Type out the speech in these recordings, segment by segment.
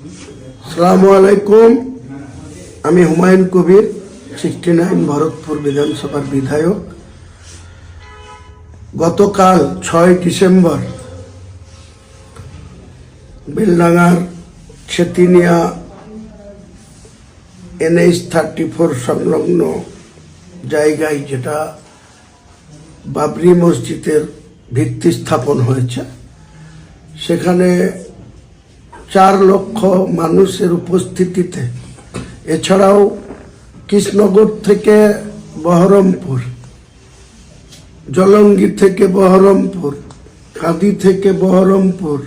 সালামু আলাইকুম। আমি হুমায়ুন কবির, সিক্সটি নাইন ভরতপুর বিধানসভার বিধায়ক। গতকাল ছয় ডিসেম্বর বেলডাঙ্গার ছেতিনিয়া এনএইচ থার্টি ফোর সংলগ্ন জায়গায় যেটা বাবরি মসজিদের ভিত্তি স্থাপন হয়েছে, সেখানে চার লক্ষ মানুষের উপস্থিতিতে। এছাড়াও কৃষ্ণগর থেকে বহরমপুর, জলঙ্গি থেকে বহরমপুর কাঁদি থেকে বহরমপুর,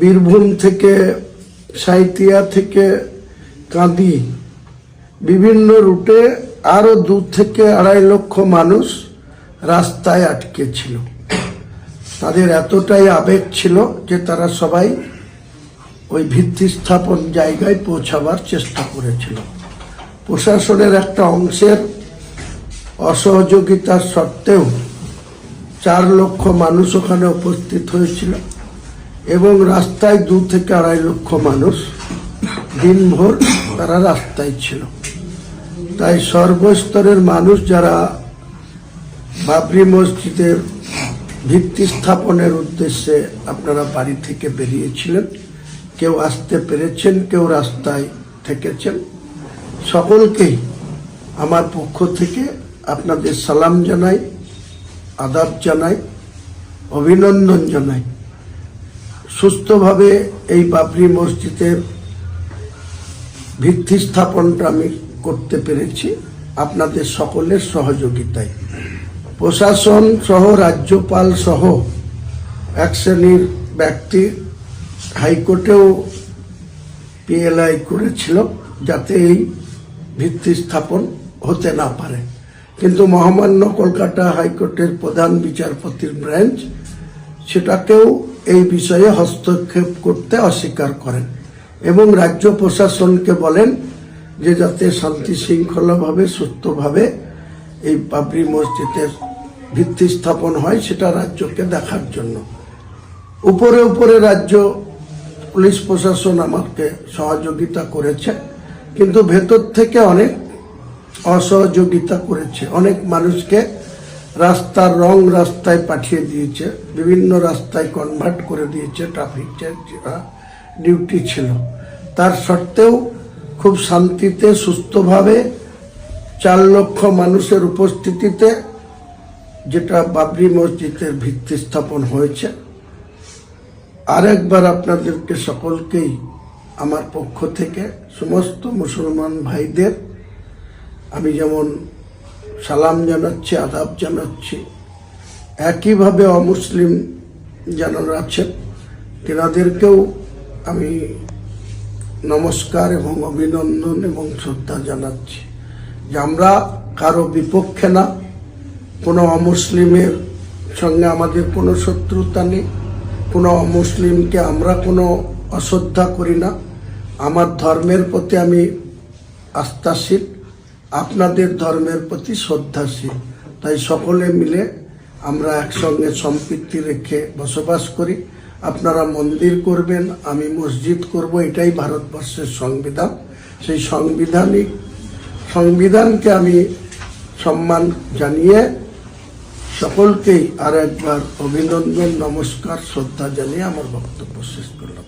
বীরভূম থেকে সাইতিয়া থেকে কাঁদি। বিভিন্ন রুটে আরও দু থেকে আড়াই লক্ষ মানুষ রাস্তায় আটকে ছিল। তাদের এতটাই আবেগ ছিল যে তারা সবাই ওই ভিত্তি স্থাপন জায়গায় পৌঁছাবার চেষ্টা করেছিল। প্রশাসনের একটা অংশের অসহযোগিতার সত্ত্বেও চার লক্ষ মানুষ ওখানে উপস্থিত হয়েছিল এবং রাস্তায় দু থেকে আড়াই লক্ষ মানুষ দিনভর তারা রাস্তায় ছিল। তাই সর্বস্তরের মানুষ যারা বাবরি মসজিদের ভিত্তি স্থাপনের উদ্দেশ্যে আপনারা বাড়ি থেকে বেরিয়েছিলেন কেউ আসতে পেরেছেন, কেউ রাস্তায় থেকেছেন। সকলকেই আমার পক্ষ থেকে আপনাদের সালাম জানাই, আদাব জানাই, অভিনন্দন জানাই। সুস্থভাবে এই বাবরি মসজিদের ভিত্তি স্থাপনটা আমি করতে পেরেছি আপনাদের সকলের সহযোগিতায়। প্রশাসন সহ রাজ্যপাল সহ এক শ্রেণির ব্যক্তি হাইকোর্টেও পিএলআই করেছিল যাতে এই ভিত্তি স্থাপন হতে না পারে। কিন্তু মহামান্য কলকাতা হাইকোর্টের প্রধান বিচারপতির ব্রাঞ্চ সেটাকেও এই বিষয়ে হস্তক্ষেপ করতে অস্বীকার করেন এবং রাজ্য প্রশাসনকে বলেন যে যাতে শান্তি শৃঙ্খলাভাবে, সুস্থভাবে এই বাবরি মসজিদের ভিত্তি স্থাপন হয় সেটা রাজ্যকে দেখার জন্য। উপরে উপরে রাজ্য পুলিশ প্রশাসন আমাকে সহযোগিতা করেছে, কিন্তু ভেতর থেকে অনেক অসহযোগিতা করেছে। অনেক মানুষকে রাস্তার রং রাস্তায় পাঠিয়ে দিয়েছে, বিভিন্ন রাস্তায় কনভার্ট করে দিয়েছে ট্রাফিক ডিউটি ছিল। তার সত্ত্বেও খুব শান্তিতে, সুস্থভাবে চার লক্ষ মানুষের উপস্থিতিতে যেটা বাবরি মসজিদের ভিত্তি স্থাপন হয়েছে। আরেকবার আপনাদেরকে সকলকেই আমার পক্ষ থেকে সমস্ত মুসলমান ভাইদের আমি যেমন সালাম জানাচ্ছি, আদাব জানাচ্ছি, একইভাবে অমুসলিম যারা আছেন, তেনাদেরকেও আমি নমস্কার এবং অভিনন্দন এবং শ্রদ্ধা জানাচ্ছি যে আমরা কারও বিপক্ষে না, কোনো অমুসলিমের সঙ্গে আমাদের কোনো শত্রুতা নেই। কোনো অমুসলিমকে আমরা কোনো অশ্রদ্ধা করি না। আমার ধর্মের প্রতি আমি আস্থাশীল, আপনাদের ধর্মের প্রতি শ্রদ্ধাশীল। তাই সকলে মিলে আমরা একসঙ্গে সম্পৃক্তি রেখে বসবাস করি। আপনারা মন্দির করবেন, আমি মসজিদ করব, এটাই ভারতবর্ষের সংবিধান। সেই সাংবিধানিক, সংবিধানকে আমি সম্মান জানিয়ে সকলকেই আর একবার অভিনন্দন নমস্কার শ্রদ্ধা জানিয়ে আমার বক্তব্য শেষ করলাম।